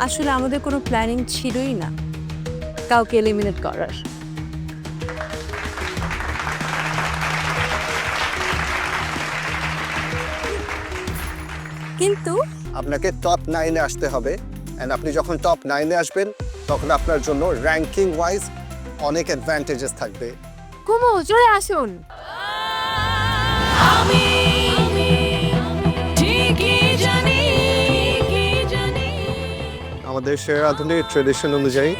আসলে আমাদের কোনো প্ল্যানিং ছিলই না। কাউকে এলিমিনেট করার। কিন্তু আপনাকে টপ নাইনে আসতে হবে। অ্যান্ড আপনি যখন টপ নাইনে আসবেন তখন আপনার জন্য র্যাঙ্কিং ওয়াইজ অনেক অ্যাডভান্টেজেস থাকবে। কুমু জোরে আসুন। আমাদের শেয়ার আধুনিক ট্রেডিশন অনুযায়ী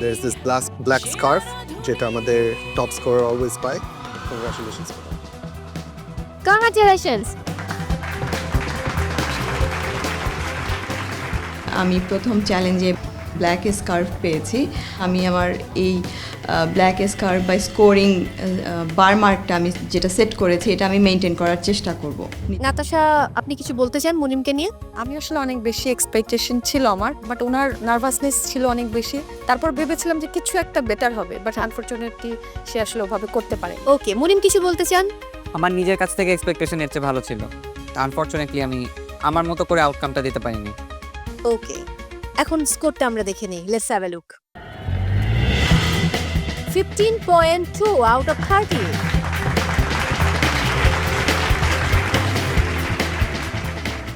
দের is this black black scarf যেটা আমাদের টপ স্কোর অলওয়েজ পায়। কংগ্রাচুলেশনস কংগ্রাচুলেশনস আমি প্রথম চ্যালেঞ্জে ব্ল্যাক স্কার্ফ পেয়েছি। আমি আমার এই ব্ল্যাক স্কার্ফ বা স্কোরিং বার মার্কটা আমি যেটা সেট করেছি এটা আমি মেনটেন করার চেষ্টা করব। নাতাশা আপনি কিছু বলতে চান মুনিমকে নিয়ে? আমি আসলে অনেক বেশি এক্সপেকটেশন ছিল আমার বাট ওনার নার্ভাসনেস ছিল অনেক বেশি। তারপর ভেবেছিলাম যে কিছু একটা বেটার হবে বাট আনফর্চুনেটলি সে আসলে ওভাবে করতে পারে ওকে মুনিম কিছু বলতে চান? আমার নিজের কাছ থেকে এক্সপেকটেশন এর চেয়ে ভালো ছিল। আনফর্চুনেটলি আমি আমার মতো করে আউটকামটা দিতে পারিনি। ওকে এখন স্কোরটা আমরা দেখে নিই। Let's have a look 15.2 out of 30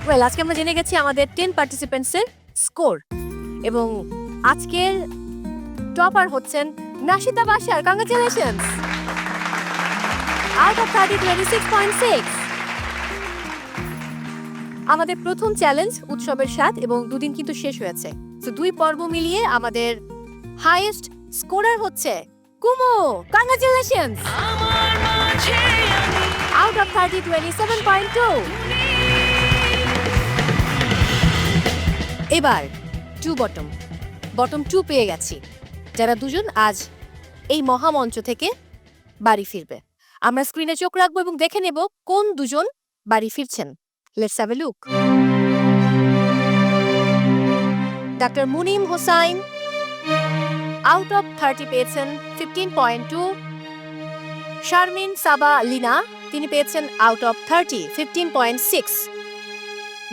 well আজকে আমরা জেনে গেছি আমাদের 10 পার্টিসিপেন্টসের স্কোর এবং আজকের টপার হচ্ছেন Nashita Bashar congratulations out of 30 26.6 আমাদের প্রথম চ্যালেঞ্জ উৎসবের স্বাদ এবং দুদিন কিন্তু শেষ হয়েছে। তো দুই পর্ব মিলিয়ে আমাদের হাইয়েস্ট স্কোরার হচ্ছে Kumo congratulations out of thirty twenty seven point two এবার টু বটম বটম টু পেয়ে গেছি। যারা দুজন আজ এই মহামঞ্চ থেকে বাড়ি ফিরবে। আমরা স্ক্রিনে চোখ রাখব এবং দেখে নেব কোন দুজন বাড়ি ফিরছেন। Let's have a look doctor Munim Hossain out of thirty পেয়েছেন fifteen point two. Sharmin, Saba, Lina, তিনি পেয়েছেন out of thirty, fifteen point six.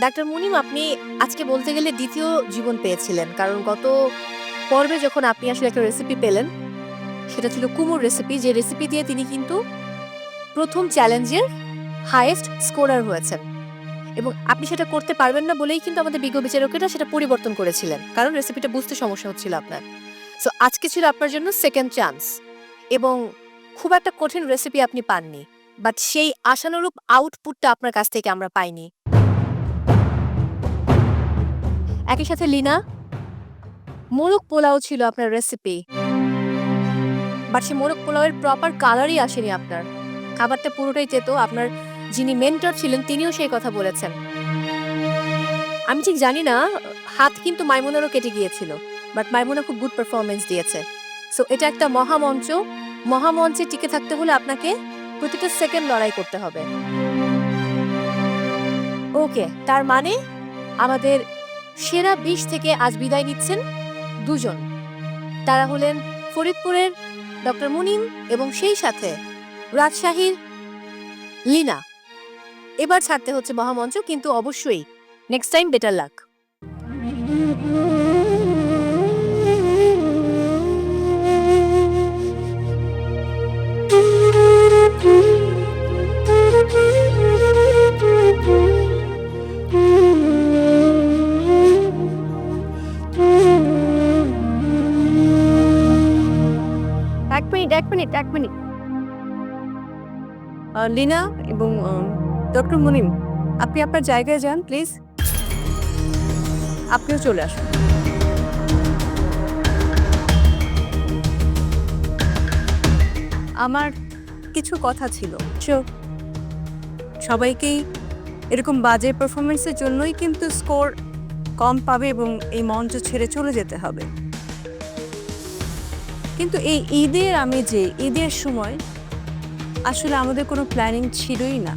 Doctor Munim, আপনি আজকে বলতে গেলে দ্বিতীয় জীবন পেয়েছিলেন, কারণ গত পর্বে যখন আপনি আসলে একটা রেসিপি পেলেন, সেটা ছিল কুমুর রেসিপি যে রেসিপি দিয়ে তিনি কিন্তু প্রথম চ্যালেঞ্জের হাইয়েস্ট স্কোরার হয়েছেন। এবং আপনি সেটা করতে পারবেন না বলেই কিন্তু আমাদের বিজ্ঞ বিচারকেরা সেটা পরিবর্তন করেছিলেন, কারণ রেসিপিটা বুঝতে সমস্যা হচ্ছিল আপনার। সো আজকে ছিল আপনার জন্য সেকেন্ড চান্স এবং খুব একটা কঠিন রেসিপি আপনি পাননি বাট সেই আশানুরূপ আউটপুটটা আপনার কাছ থেকে আমরা পাইনি। একই সাথে লিনা, মোরগ পোলাও ছিল আপনার রেসিপি বাট সেই মোরগ পোলাওয়ের প্রপার কালারই আসেনি আপনার। খাবারটা পুরোটাই যেত আপনার যিনি মেন্টর ছিলেন, তিনিও সেই কথা বলেছেন। আমি ঠিক জানি না, হাত কিন্তু মাইমুনারও কেটে গিয়েছিল। বাট মাইমুনা খুব গুড পারফরমেন্স দিয়েছে। সো এটা একটা মহামঞ্চ। মহামঞ্চে টিকে থাকতে হলে আপনাকে প্রতিটা সেকেন্ড লড়াই করতে হবে। ওকে তার মানে আমাদের সেরা বিশ থেকে আজ বিদায় নিচ্ছেন দুজন। তারা হলেন ফরিদপুরের ডক্টর মুনিম এবং সেই সাথে রাজশাহীর লিনা। এবার ছাড়তে হচ্ছে মহামঞ্চ, কিন্তু অবশ্যই next time better luck minute, এক মিনিট। লিনা এবং ডক্টর মুনিম, আপনি আপনার জায়গায় যান, প্লিজ। আপনিও চলে আসুন। আমার কিছু কথা ছিল। সবাইকেই এরকম বাজে পারফরমেন্সের জন্যই কিন্তু স্কোর কম পাবে এবং এই মঞ্চ ছেড়ে চলে যেতে হবে। কিন্তু এই ঈদের আমি যে, ঈদের সময় আসলে আমাদের কোনো প্ল্যানিং ছিলই না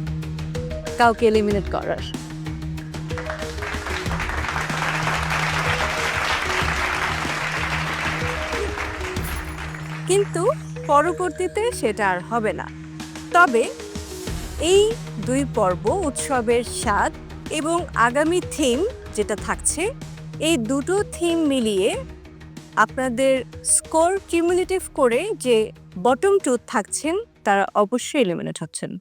কাউকে এলিমিনেট করার। কিন্তু পরবর্তীতে সেটা আর হবে না। তবে এই দুই পর্ব, উৎসবের স্বাদ এবং আগামী থিম যেটা থাকছে, এই দুটো থিম মিলিয়ে আপনাদের স্কোর কিউমুলেটিভ করে যে বটম টু থাকছেন তারা অবশ্যই এলিমিনেট হচ্ছেন।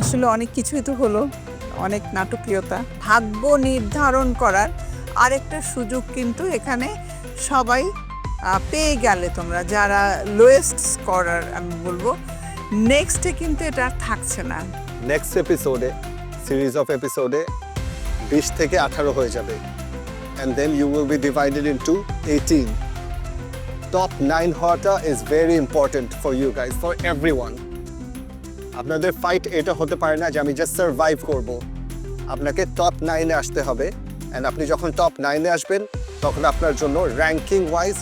আসলে অনেক কিছুই তো হলো অনেক নাটকীয়তা। ভাগ্য নির্ধারণ করার আরেকটা সুযোগ কিন্তু এখানে সবাই পেয়ে গেলে তোমরা যারা লোয়েস্ট স্করার আমি বলব। নেক্সটে কিন্তু এটা আর থাকছে না। নেক্সট এপিসোডে সিরিজ অফ এপিসোডে বিশ থেকে আঠারো হয়ে যাবে। And then you will be divided into eighteen top nine হওয়াটা is very important for you guys for everyone আপনাদের ফাইট এটা হতে পারে না যে আমি জাস্ট সার্ভাইভ করব। আপনাকে টপ নাইনে আসতে হবে। অ্যান্ড আপনি যখন টপ নাইনে আসবেন তখন আপনার জন্য র্যাঙ্কিং ওয়াইজ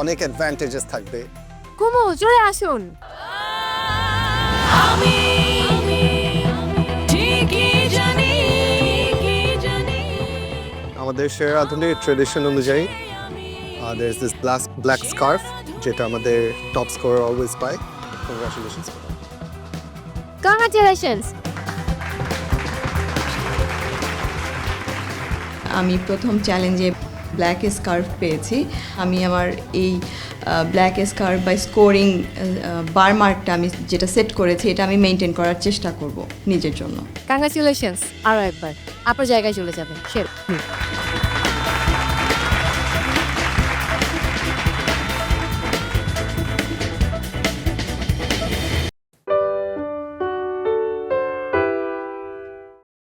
অনেক অ্যাডভান্টেজেস থাকবে। কুমু চলে আসুন। আমাদের শের আধুনিক ট্রেডিশন অনুযায়ী দের is this black black scarf যেটা আমাদের টপ স্কোর অলওয়েজ পায়। কংগ্রাচুলেশনস কংগ্রাচুলেশনস আমি প্রথম চ্যালেঞ্জে ব্ল্যাক স্কার্ফ পেয়েছি। আমি আমার এই ব্ল্যাক স্কার্ফ বা স্কোরিং বার মার্কটা আমি যেটা সেট করেছি এটা আমি মেনটেন করার চেষ্টা করব নিজের জন্য। কংগ্রাচুলেশনস আরও একবার। আপনার জায়গায় চলে যাবেন।